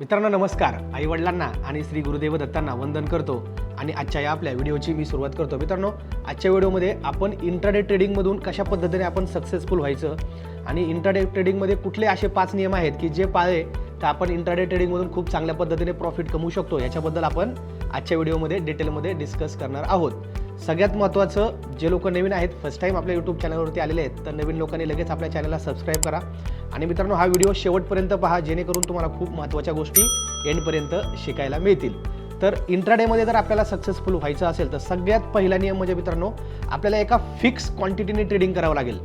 मित्रांनो नमस्कार. आई वडिलांना आणि श्री गुरुदेव दत्तांना वंदन करतो आणि आजच्या या आपल्या व्हिडिओची मी सुरुवात करतो. मित्रांनो आजच्या व्हिडिओमध्ये आपण इंटरडे ट्रेडिंगमधून कशा पद्धतीने आपण सक्सेसफुल व्हायचं आणि इंटरडे ट्रेडिंगमध्ये कुठले असे पाच नियम आहेत की जे पाळले तर आपण इंटरडे ट्रेडिंगमधून खूप चांगल्या पद्धतीने प्रॉफिट कमवू शकतो याच्याबद्दल आपण आजच्या व्हिडिओमध्ये डिटेलमध्ये डिस्कस करणार आहोत. सगळ्यात महत्त्वाचं जे लोक नवीन आहेत फर्स्ट टाईम आपल्या यूट्यूब चॅनलवरती आलेले आहेत तर नवीन लोकांनी लगेच आपल्या चॅनलला सबस्क्राईब करा. आणि मित्रांनो हा व्हिडिओ शेवटपर्यंत पहा जेणेकरून तुम्हाला खूप महत्त्वाच्या गोष्टी एंडपर्यंत शिकायला मिळतील. तर इंट्राडेमध्ये जर आपल्याला सक्सेसफुल व्हायचं असेल तर सगळ्यात पहिला नियम म्हणजे मित्रांनो आपल्याला एका फिक्स क्वांटिटीने ट्रेडिंग करावं लागेल.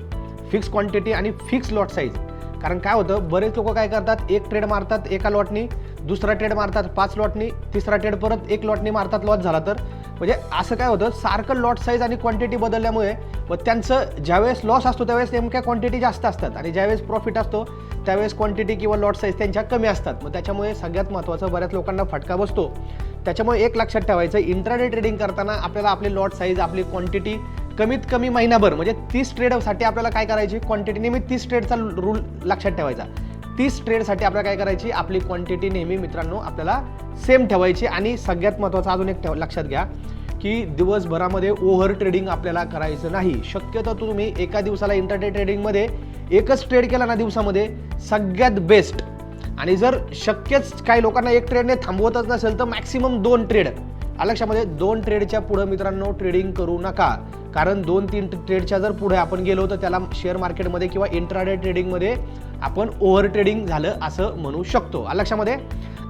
फिक्स क्वांटिटी आणि फिक्स लॉट साईज कारण काय होतं बरेच लोक काय करतात एक ट्रेड मारतात एका लॉटनी दुसरा ट्रेड मारतात पाच लॉटनी तिसरा ट्रेड परत एक लॉटनी मारतात लॉस झाला तर. म्हणजे असं काय होतं सारखं लॉट साईज आणि क्वांटिटी बदलल्यामुळे व त्यांचं ज्यावेळेस लॉस असतो त्यावेळेस नेमक्या क्वांटिटी जास्त असतात. आणि ज्यावेळेस प्रॉफिट असतो त्यावेळेस क्वांटिटी किंवा लॉट साईज त्यांच्या कमी असतात. मग त्याच्यामुळे सगळ्यात महत्त्वाचं बऱ्याच लोकांना फटका बसतो. त्याच्यामुळे एक लक्षात ठेवायचं इंट्राडे ट्रेडिंग करताना आपल्याला आपली लॉट साईज आपली क्वांटिटी कमीत कमी महिनाभर म्हणजे तीस ट्रेडसाठी आपल्याला काय करायची क्वांटिटी नेहमी तीस ट्रेडचा रूल लक्षात ठेवायचा. तीस ट्रेडसाठी आपल्याला काय करायची? आपली क्वांटिटी नेहमी मित्रांनो आपल्याला सेम ठेवायची. आणि सगळ्यात महत्त्वाचं अजून एक ठेव लक्षात घ्या की दिवसभरामध्ये ओव्हर ट्रेडिंग आपल्याला करायचं नाही. शक्यतो तुम्ही एका दिवसाला इंटरडे ट्रेडिंगमध्ये एकच ट्रेड केला ना दिवसामध्ये सगळ्यात बेस्ट आणि जर शक्यच काही लोकांना एक ट्रेडने थांबवतच नसेल तर मॅक्सिमम दोन ट्रेड लक्षामध्ये दोन ट्रेडच्या पुढं मित्रांनो ट्रेडिंग करू नका. कारण दोन तीन ट्रेडच्या जर पुढे आपण गेलो तर त्याला शेअर मार्केटमध्ये किंवा इंट्राडे ट्रेडिंगमध्ये आपण ओव्हर ट्रेडिंग झालं असं म्हणू शकतो. लक्षामध्ये?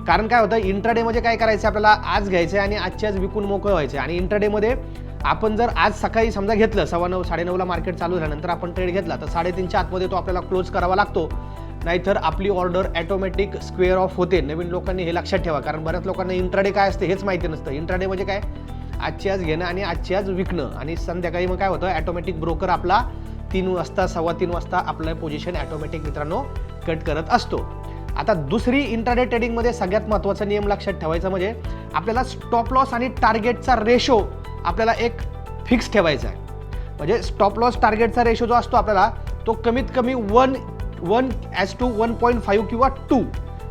कारण काय होतं इंट्राडे म्हणजे काय करायचं आपल्याला? आज घ्यायचं आहे आणि आजच्याच विकून मोकळं व्हायचं आणि इंट्राडेमध्ये आपण जर आज सकाळी समजा घेतलं सव्वा नऊ साडेनऊला मार्केट चालू झाल्यानंतर आपण ट्रेड घेतला तर साडेतीनच्या आतमध्ये तो आपल्याला क्लोज करावा लागतो. नाहीतर आपली ऑर्डर ॲटोमॅटिक स्क्वेअर ऑफ होते. नवीन लोकांनी हे लक्षात ठेवा. कारण बऱ्याच लोकांना इंट्राडे काय असते हेच माहिती नसतं. इंट्राडे म्हणजे काय? आजची आज घेणं आणि आजची आज विकणं. आणि संध्याकाळी मग काय होतं ॲटोमॅटिक ब्रोकर आपला तीन वाजता सव्वा तीन वाजता आपलं पोझिशन ॲटोमॅटिक मित्रांनो कट करत असतो. आता दुसरी इंटरडे ट्रेडिंगमध्ये सगळ्यात महत्त्वाचा नियम लक्षात ठेवायचा म्हणजे आपल्याला स्टॉप लॉस आणि टार्गेटचा रेशो आपल्याला एक फिक्स ठेवायचा आहे. म्हणजे स्टॉप लॉस टार्गेटचा रेशो जो असतो आपल्याला तो कमीत कमी one one as two one point five किंवा टू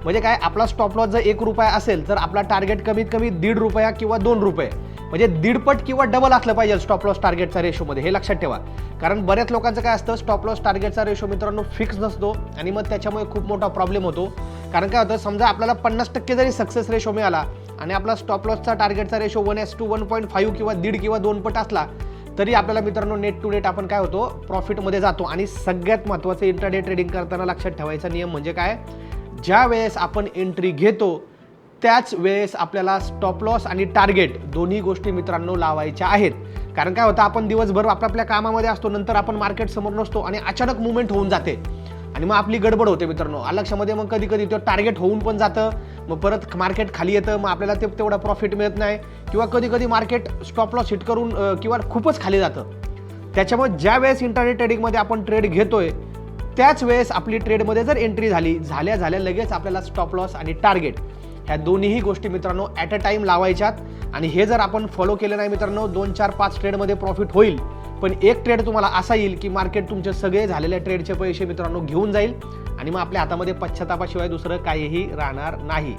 म्हणजे काय आपला स्टॉप लॉस जर एक रुपया असेल तर आपला टार्गेट कमीत कमी दीड रुपया किंवा दोन रुपये. म्हणजे दीडपट किंवा डबल असलं पाहिजे स्टॉप लॉस टार्गेटचा रेशोमध्ये हे लक्षात ठेवा. कारण बऱ्याच लोकांचं काय असतं स्टॉप लॉस टार्गेटचा रेशो मित्रांनो फिक्स नसतो आणि मग त्याच्यामुळे खूप मोठा प्रॉब्लेम होतो. कारण काय होतं समजा आपल्याला पन्नास टक्के जरी सक्सेस रेशो मिळाला आणि आपला स्टॉप लॉसचा टार्गेटचा ratio one as two one point five किंवा दीड किंवा दोन पट असला तरी आपल्याला मित्रांनो नेट टू नेट आपण काय होतो प्रॉफिटमध्ये जातो. आणि सगळ्यात महत्त्वाचं इंट्राडे ट्रेडिंग करताना लक्षात ठेवायचा नियम म्हणजे काय ज्या वेळेस आपण एंट्री घेतो त्याच वेळेस आपल्याला स्टॉप लॉस आणि टार्गेट दोन्ही गोष्टी मित्रांनो लावायच्या आहेत. कारण काय होतं आपण दिवसभर आपापल्या कामामध्ये असतो नंतर आपण मार्केट समोर नसतो आणि अचानक मुवमेंट होऊन जाते. आणि मग आपली गडबड होते मित्रांनो. लक्षामध्ये मग कधी कधी तो टार्गेट होऊन पण जातं. मग परत मार्केट खाली येतं. मग आपल्याला ते तेवढा प्रॉफिट मिळत नाही. किंवा कधी कधी मार्केट स्टॉप लॉस हिट करून किंवा खूपच खाली जातं. त्याच्यामुळे ज्या वेळेस इंटरनेट ट्रेडिंगमध्ये आपण ट्रेड घेतोय त्याच वेळेस आपली ट्रेडमध्ये जर एंट्री झाली झाल्या झाल्या लगेच आपल्याला स्टॉप लॉस आणि टार्गेट ह्या दोन्हीही गोष्टी मित्रांनो ॲट अ टाईम लावायच्यात. आणि हे जर आपण फॉलो केलं नाही मित्रांनो दोन चार पाच ट्रेडमध्ये प्रॉफिट होईल. पण एक ट्रेड तुम्हाला असा येईल की मार्केट तुमचे सगळे झालेल्या ट्रेडचे पैसे मित्रांनो घेऊन जाईल. आणि मग आपल्या हातामध्ये पश्चातापाशिवाय दुसरं काहीही राहणार नाही.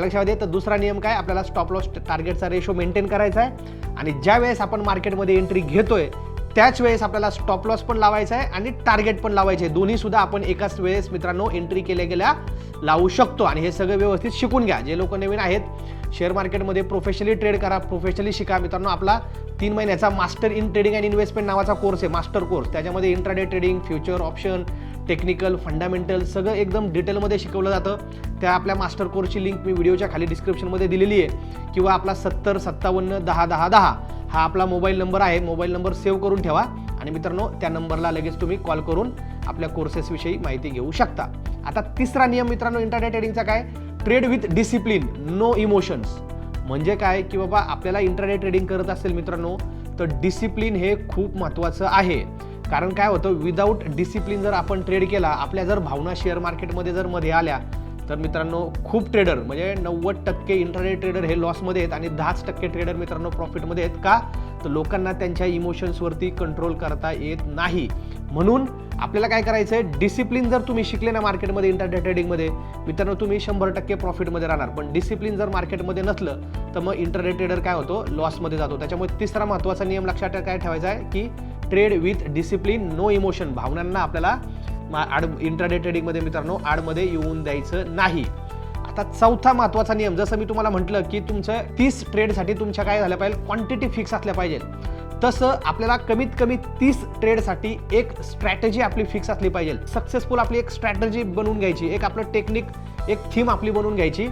लक्षामध्ये तर दुसरा नियम काय? आपल्याला स्टॉप लॉस टार्गेटचा रेशो मेंटेन करायचा आहे. आणि ज्या वेळेस आपण मार्केटमध्ये एंट्री घेतोय त्याच वेळेस आपल्याला स्टॉप लॉस पण लावायचा आहे आणि टार्गेट पण लावायचे आहे. दोन्ही सुद्धा आपण एकाच वेळेस मित्रांनो एंट्री केल्या गेल्या लावू शकतो. आणि हे सगळं व्यवस्थित शिकून घ्या. जे लोक नवीन आहेत शेअर मार्केटमध्ये प्रोफेशनली ट्रेड करा प्रोफेशनली शिका. मित्रांनो आपला तीन महिन्याचा master in trading and investment नावाचा कोर्स आहे मास्टर कोर्स त्याच्यामध्ये intraday trading future option technical fundamental सगळं एकदम डिटेलमध्ये शिकवलं जातं. त्या आपल्या मास्टर कोर्सची लिंक मी व्हिडिओच्या खाली डिस्क्रिप्शनमध्ये दिलेली आहे. किंवा आपला सत्तर सत्तावन्न दहा दहा दहा. हा आपला मोबाईल नंबर आहे. मोबाईल नंबर सेव्ह करून ठेवा. आणि मित्रांनो त्या नंबरला लगेच तुम्ही कॉल करून आपल्या कोर्सेसविषयी माहिती घेऊ शकता. आता तिसरा नियम मित्रांनो इंटरनेट ट्रेडिंगचा काय? Trade with discipline no emotions म्हणजे काय? की बाबा आपल्याला इंटरनेट ट्रेडिंग करत असेल मित्रांनो तर डिसिप्लिन हे खूप महत्त्वाचं आहे. कारण काय होतं? विदाऊट डिसिप्लिन जर आपण ट्रेड केला आपल्या जर भावना शेअर मार्केटमध्ये जर मध्ये आल्या तर मित्रांनो खूप ट्रेडर म्हणजे नव्वद टक्के इंटरनेट ट्रेडर हे लॉसमध्ये आहेत आणि दहाच टक्के ट्रेडर मित्रांनो प्रॉफिटमध्ये आहेत का? तर लोकांना त्यांच्या इमोशन्सवरती कंट्रोल करता येत नाही. म्हणून आपल्याला काय करायचं आहे डिसिप्लिन जर तुम्ही शिकले ना मार्केटमध्ये इंटरनेट ट्रेडिंगमध्ये मित्रांनो तुम्ही शंभर टक्के प्रॉफिटमध्ये राहणार. पण डिसिप्लिन जर मार्केटमध्ये नसलं तर मग इंटरनेट ट्रेडर काय होतो? लॉसमध्ये जातो. त्याच्यामुळे तिसरा महत्त्वाचा नियम लक्षात काय ठेवायचा आहे की trade with discipline no emotion भावनांना आपल्याला आड इंटरनेट ट्रेडिंगमध्ये मित्रांनो आडमध्ये येऊन द्यायचं नाही. आता चौथा महत्त्वाचा नियम जसं मी तुम्हाला म्हटलं की तुमचं तीस ट्रेडसाठी तुमच्या काय झाल्या पाहिजे? क्वांटिटी फिक्स असल्या पाहिजे. तसं आपल्याला कमीत कमी तीस ट्रेडसाठी एक स्ट्रॅटेजी आपली फिक्स असली पाहिजे. सक्सेसफुल आपली एक स्ट्रॅटेजी बनवून घ्यायची. एक आपलं टेक्निक एक थीम आपली बनवून घ्यायची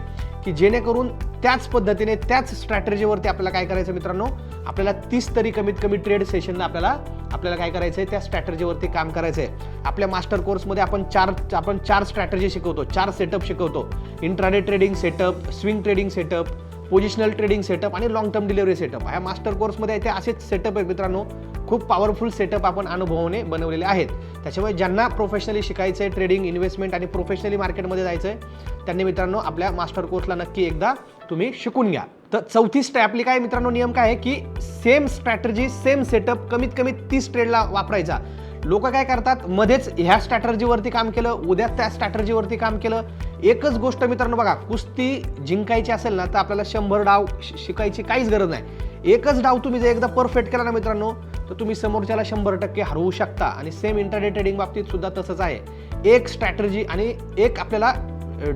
की जेणेकरून त्याच पद्धतीने त्याच स्ट्रॅटेजीवरती आपल्याला काय करायचं मित्रांनो? आपल्याला तीस तरी कमीत कमी ट्रेड सेशनला आपल्याला आपल्याला काय करायचं आहे त्या स्ट्रॅटर्जीवरती काम करायचं आहे आपल्या मास्टर कोर्समध्ये आपण चार आपण चार स्ट्रॅटर्जी शिकवतो. चार सेटअप शिकवतो. Intraday trading setup swing trading setup positional trading setup आणि लॉंग टर्म डिलिव्हरी सेटअप ह्या मास्टर कोर्समध्ये ते असेच सेटअप आहेत मित्रांनो. खूप पॉवरफुल सेटअप आपण अनुभवाने बनवलेले आहेत. त्याच्यामुळे ज्यांना प्रोफेशनली शिकायचं आहे ट्रेडिंग इन्व्हेस्टमेंट आणि प्रोफेशनली मार्केटमध्ये जायचं आहे त्यांनी मित्रांनो आपल्या मास्टर कोर्सला नक्की एकदा तुम्ही शिकून घ्या. तर चौथी स्ट्रॅपली आपली काय मित्रांनो? नियम काय आहे की सेम स्ट्रॅटर्जी सेम सेटअप कमीत कमी तीस ट्रेडला वापरायचा. लोक काय करतात? मध्येच ह्या स्ट्रॅटर्जीवरती काम केलं उद्या त्या स्ट्रॅटर्जीवरती काम केलं. एकच गोष्ट मित्रांनो बघा कुस्ती जिंकायची असेल ना तर आपल्याला शंभर डाव शिकायची काहीच गरज नाही. एकच डाव तुम्ही जर एकदा परफेक्ट केला ना मित्रांनो तर तुम्ही समोरच्याला शंभर टक्के हरवू शकता. आणि सेम इंटरडे ट्रेडिंग बाबतीत सुद्धा तसंच आहे. एक स्ट्रॅटर्जी आणि एक आपल्याला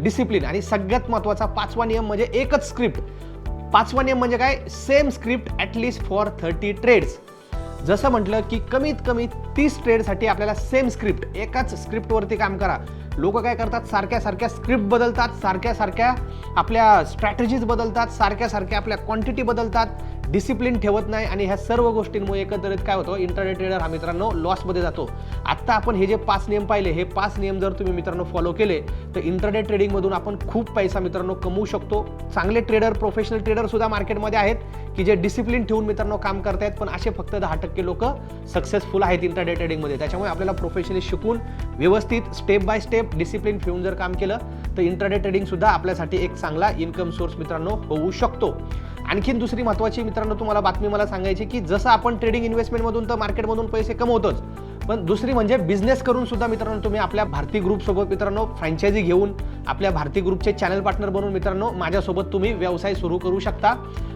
डिसिप्लिन आणि सगळ्यात महत्त्वाचा पाचवा नियम म्हणजे एकच स्क्रिप्ट पाचवा नियम म्हणजे काय? Same script at least for thirty trades जसं म्हटलं की कमीत कमी तीस ट्रेडसाठी आपल्याला सेम स्क्रिप्ट एकाच स्क्रिप्टवरती काम करा. लोक काय करतात? सारख्या सारख्या स्क्रिप्ट बदलतात सारख्या सारख्या आपल्या स्ट्रॅटेजीज बदलतात सारख्या सारख्या आपल्या क्वांटिटी बदलतात. डिसिप्लिन ठेवत नाही आणि ह्या सर्व गोष्टींमुळे एकंदरीत काय होतं? इंटरनेट ट्रेडर हा मित्रांनो लॉसमध्ये जातो. आत्ता आपण हे जे पाच नियम पाहिले हे पाच नियम जर तुम्ही मित्रांनो फॉलो केले तर इंटरनेट ट्रेडिंगमधून आपण खूप पैसा मित्रांनो कमवू शकतो. चांगले ट्रेडर प्रोफेशनल ट्रेडर सुद्धा मार्केटमध्ये आहेत की जे डिसिप्लिन ठेवून मित्रांनो काम करतायत पण असे फक्त दहा टक्के लोक सक्सेसफुल आहेत इंटरडे ट्रेडिंगमध्ये त्याच्यामुळे आपल्याला प्रोफेशनली शिकून व्यवस्थित स्टेप बाय स्टेप डिसिप्लिन ठेवून जर काम केलं तर इंटरडे ट्रेडिंग सुद्धा आपल्यासाठी एक चांगला इन्कम सोर्स मित्रांनो होऊ शकतो. आणखीन दुसरी महत्त्वाची मित्रांनो तुम्हाला बातमी मला सांगायची की जसं आपण ट्रेडिंग इन्व्हेस्टमेंटमधून तर मार्केटमधून पैसे कमवतोच पण दुसरी म्हणजे बिझनेस करून सुद्धा मित्रांनो तुम्ही आपल्या भारती ग्रुपसोबत मित्रांनो फ्रँचायझी घेऊन आपल्या भारती ग्रुपचे चॅनल पार्टनर बनून मित्रांनो माझ्यासोबत तुम्ही व्यवसाय सुरू करू शकता.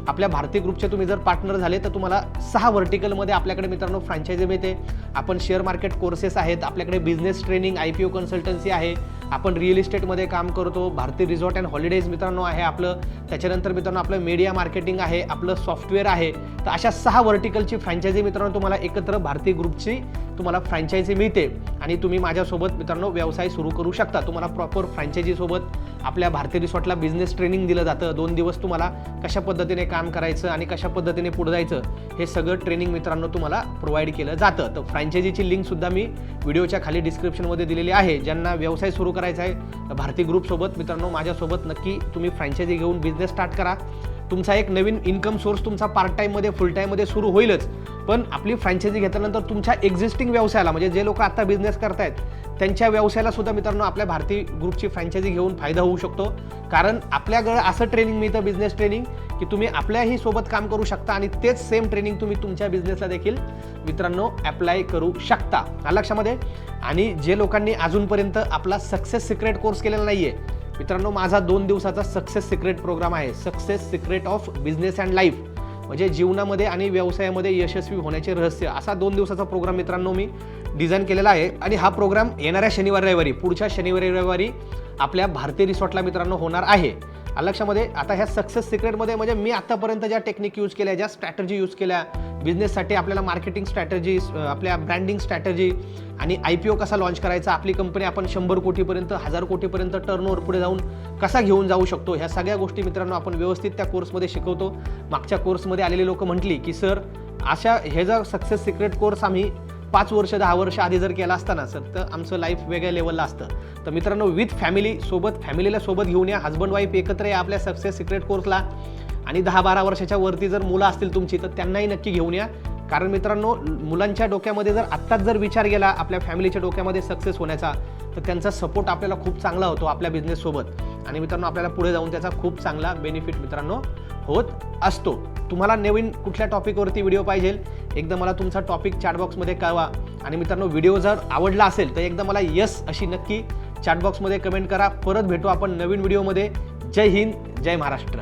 आपल्या भारती ग्रुपचे तुम्ही जर पार्टनर झाले तर तुम्हाला सहा व्हर्टिकलमध्ये आपल्याकडे मित्रांनो फ्रँचायझी मिळते. आपण शेअर मार्केट कोर्सेस आहेत आपल्याकडे business training I P O consultancy आहे. आपण रिअल इस्टेटमध्ये काम करतो भारती रिसॉर्ट अँड हॉलिडेज मित्रांनो आहे आपलं. त्याच्यानंतर मित्रांनो आपलं मीडिया मार्केटिंग आहे आपलं सॉफ्टवेअर आहे. तर अशा सहा व्हर्टिकलची फ्रँचायझी मित्रांनो तुम्हाला एकत्र भारती ग्रुपची तुम्हाला फ्रँचायझी मिळते. आणि तुम्ही माझ्यासोबत मित्रांनो व्यवसाय सुरू करू शकता. तुम्हाला प्रॉपर फ्रँचायझीसोबत आपल्या भारती रिसॉर्टला बिझनेस ट्रेनिंग दिलं जातं. दोन दिवस तुम्हाला कशा पद्धतीने काम करायचं आणि कशा पद्धतीने पुढे जायचं हे सगळं ट्रेनिंग मित्रांनो तुम्हाला प्रोव्हाइड केलं जातं. तर फ्रँचायझीची लिंकसुद्धा मी व्हिडिओच्या खाली डिस्क्रिप्शनमध्ये दिलेली आहे. ज्यांना व्यवसाय सुरू करायचा आहे. भारती ग्रुपसोबत मित्रांनो माझ्यासोबत नक्की तुम्ही फ्रँचायझी घेऊन बिझनेस स्टार्ट करा. तुमचा एक नवीन इन्कम सोर्स तुमचा पार्ट टाईममध्ये फुल टाईममध्ये सुरू होईलच. पण आपली फ्रँचायझी घेतल्यानंतर तुमच्या एक्झिस्टिंग व्यवसायाला म्हणजे जे लोक आता बिझनेस करतायत त्यांच्या व्यवसायाला सुद्धा मित्रांनो आपल्या भारती ग्रुपची फ्रँचायझी घेऊन फायदा होऊ शकतो. कारण आपल्याकडं असं ट्रेनिंग मिळतं बिझनेस ट्रेनिंग की तुम्ही आपल्याही सोबत काम करू शकता आणि तेच सेम ट्रेनिंग तुम्ही तुमच्या बिझनेसला देखील मित्रांनो अप्लाय करू शकता. लक्षामध्ये? आणि जे लोकांनी अजूनपर्यंत आपला सक्सेस सिक्रेट कोर्स केलेला नाही आहे मित्रांनो माझा दोन दिवसाचा सक्सेस सिक्रेट प्रोग्राम आहे. Success secret of business and life म्हणजे जीवनामध्ये आणि व्यवसायामध्ये यशस्वी होण्याचे रहस्य. असा दोन दिवसाचा प्रोग्राम मित्रांनो मी डिझाईन केलेला आहे. आणि हा प्रोग्राम येणाऱ्या शनिवार रविवारी पुढच्या शनिवारी रविवारी आपल्या भारतीय रिसॉर्टला मित्रांनो होणार आहे. लक्षामध्ये आता ह्या सक्सेस सिक्रेटमध्ये म्हणजे मी आतापर्यंत ज्या टेक्निक यूज केल्या ज्या स्ट्रॅटर्जी यूज केल्या बिझनेससाठी आपल्याला मार्केटिंग स्ट्रॅटजी आपल्या ब्रँडिंग स्ट्रॅटजी आणि आय पी ओ कसा लॉन्च करायचा आपली कंपनी आपण शंभर कोटीपर्यंत हजार कोटीपर्यंत टर्नओव्हर पुढे जाऊन कसा घेऊन जाऊ शकतो ह्या सगळ्या गोष्टी मित्रांनो आपण व्यवस्थित त्या कोर्समध्ये शिकवतो. मागच्या कोर्समध्ये आलेले लोक म्हटली की सर अशा हे जर सक्सेस सिक्रेट कोर्स आम्ही पाच वर्ष दहा वर्ष आधी जर केला असता ना सर तर आमचं लाईफ वेगळ्या लेवलला असतं. तर मित्रांनो विथ फॅमिली सोबत फॅमिलीला सोबत घेऊन या हजबंड वाईफ एकत्र या आपल्या सक्सेस सिक्रेट कोर्सला आणि दहा बारा वर्षाच्या वरती जर मुलं असतील तुमची तर त्यांनाही नक्की घेऊन या. कारण मित्रांनो मुलांच्या डोक्यामध्ये जर आत्ताच जर विचार गेला आपल्या फॅमिलीच्या डोक्यामध्ये सक्सेस होण्याचा तर त्यांचा सपोर्ट आपल्याला खूप चांगला होतो आपल्या बिझनेससोबत आणि मित्रांनो आपल्याला पुढे जाऊन त्याचा खूप चांगला बेनिफिट मित्रांनो होत असतो. तुम्हाला नवीन कुठल्या टॉपिकवरती व्हिडिओ पाहिजे एकदा मला तुमचा टॉपिक चॅटबॉक्समध्ये कळवा. आणि मित्रांनो व्हिडिओ जर आवडला असेल तर एकदा मला यस अशी नक्की चॅटबॉक्समध्ये कमेंट करा. परत भेटू आपण नवीन व्हिडिओमध्ये जय हिंद जय महाराष्ट्र.